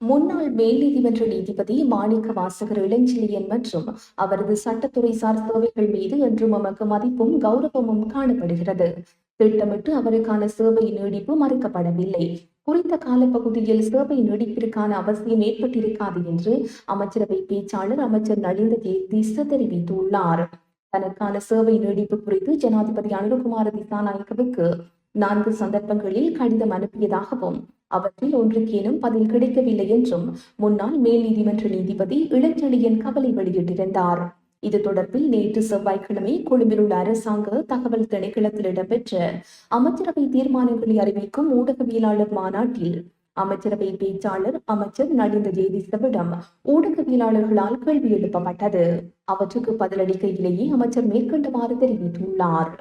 முன்னாள் மேல் நீதிமன்ற நீதிபதி மாணிக்க வாசகர் இளஞ்செழியன் மற்றும் அவரது சட்டத்துறை சார் சேவைகள் மீது என்றும் நமக்கு மதிப்பும் கௌரவமும் காணப்படுகிறது. திட்டமிட்டு அவருக்கான சேவை நீடிப்பு மறுக்கப்படவில்லை. குறித்த காலப்பகுதியில் சேவை நீடிப்பிற்கான அவசியம் ஏற்பட்டிருக்காது என்று அமைச்சரவை பேச்சாளர் அமைச்சர் நளிந்த ஜெயதீச தெரிவித்துள்ளார். தனக்கான சேவை நீடிப்பு குறித்து ஜனாதிபதி அனுரகுமார திசாநாயக்கவுக்கு நான்கு சந்தர்ப்பங்களில் கடிதம் அனுப்பியதாகவும் அவற்றில் ஒன்றுக்கேனும் பதில் கிடைக்கவில்லை என்றும் முன்னாள் மேல் நீதிமன்ற நீதிபதி இளஞ்செழியன் கவலை வெளியிட்டிருந்தார். இது தொடர்பில் நேற்று செவ்வாய்க்கிழமை கொழும்பில் உள்ள அரசாங்க தகவல் திணைக்களத்தில் இடம்பெற்ற அமைச்சரவை தீர்மானங்களை அறிவிக்கும் ஊடகவியலாளர் மாநாட்டில் அமைச்சரவை பேச்சாளர் அமைச்சர் நலிந்த ஜெயதீசவிடம் ஊடகவியலாளர்களால் கேள்வி எழுப்பப்பட்டது. அவற்றுக்கு பதிலளிக்கையிலேயே அமைச்சர் மேற்கண்டவாறு தெரிவித்துள்ளார்.